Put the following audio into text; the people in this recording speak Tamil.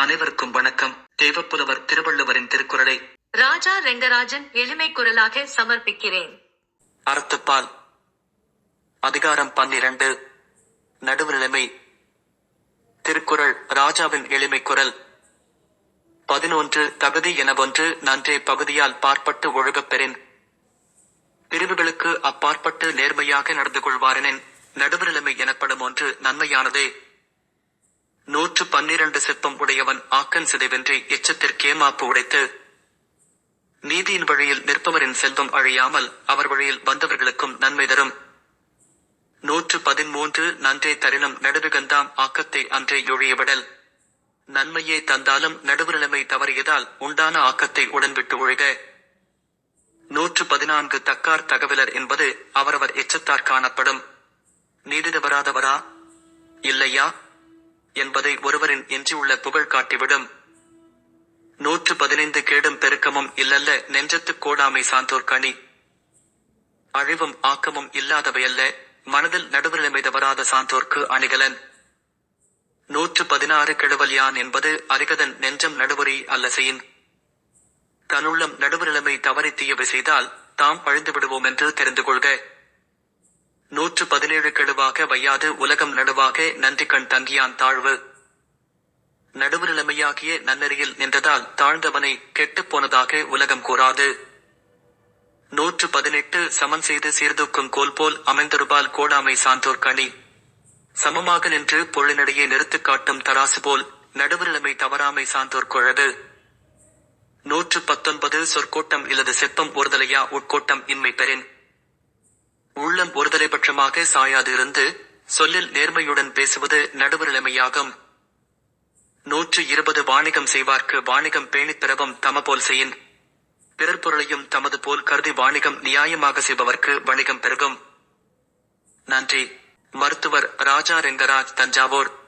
அனைவருக்கும் வணக்கம். தேவப்புலவர் திருவள்ளுவரின் திருக்குறளை ராஜா ரெங்கராஜன் எளிமை குரலாக சமர்ப்பிக்கிறேன். அறத்துப்பால் அதிகாரம் பன்னிரண்டு நடுவுநிலைமை திருக்குறள் ராஜாவின் எளிமை குரல். பதினொன்று தகுதி எனவொன்று நன்றே பகுதியால் பார்ப்பட்டு ஒழுகப் பெறின். பிரிவுகளுக்கு அப்பாற்பட்டு நேர்மையாக நடந்து கொள்வாரெனின் நடுவுநிலைமை எனப்படும் ஒன்று நன்மையானதே. நூற்று பன்னிரண்டு சிற்பம் உடையவன் ஆக்கன் சிதைவென்றி எச்சத்திற்கேமாப்பு உடைத்து நீதியின் வழியில் நிற்பவரின் செல்வம் அழியாமல் அவர் வழியில் வந்தவர்களுக்கும் நன்மை தரும். நூற்று பதிமூன்று நன்றே தரினும் நடுவுகந்தாம் ஆக்கத்தை அன்றே ஒழியவிடல் நன்மையே தந்தாலும் நடுவு நிலைமை தவறியதால் உண்டான ஆக்கத்தை உடன்விட்டு ஒழிக. நூற்று பதினான்கு தக்கார் தகவலர் என்பது அவரவர் எச்சத்தார் காணப்படும். நீதி தவறாதவரா இல்லையா? என்பதை ஒருவரின் எஞ்சியுள்ள புகழ் காட்டிவிடும். நூற்று பதினைந்து கேடும் பெருக்கமும் இல்லல்ல நெஞ்சத்துக் கோடாமை சான்றோர் கணி அழிவும் ஆக்கமும் இல்லாதவையல்ல மனதில் நடுவிலைமை தவறாத சான்றோர்க்கு அணிகலன். நூற்று பதினாறு கெடுவல் யான் என்பது அரிகதன் நெஞ்சம் நடுவரி அல்ல தனுள்ளம் தன்னுள்ளம் நடுவுநிலைமை தவறி தீயவை செய்தால் தாம் பழிந்து விடுவோம் என்று தெரிந்து கொள்க. நூற்று பதினேழு கெடுவாக வையாது உலகம் நடுவாக நன்றி கண் தங்கியான் தாழ்வு. நடுவுநிலைமையாகிய நன்னெறியில் நின்றதால் தாழ்ந்தவனை கெட்டுப் போனதாக உலகம் கூறாது. நூற்று பதினெட்டு சமன் செய்து சீர்தூக்கும் கோல் போல் அமைந்தருபால் கோடாமை சான்றோர் கணி சமமாக நின்று பொருளினடையே நிறுத்துக் காட்டும் தராசு போல் நடுவுநிலைமை தவறாமை சான்றோர் குழது. நூற்று பத்தொன்பது சொற்கோட்டம் இல்லது செப்பம் ஒருதலையா உட்கோட்டம் இன்மை பெறின். உள்ளம் ஒருதலை பட்சமாக சாயாது இருந்து சொல்லில் நேர்மையுடன் பேசுவது நடுவுநிலைமையாகும் நூற்று இருபது வாணிகம் செய்வார்க்கு வாணிகம் பேணிப் பிறவும் தம போல் செய்யின். பிறர் பொருளையும் தமது போல் கருதி வாணிகம் நியாயமாக செய்பவர்க்கு வணிகம் பெருகும். நன்றி. மருத்துவர் ராஜா ரெங்கராஜ் தஞ்சாவூர்.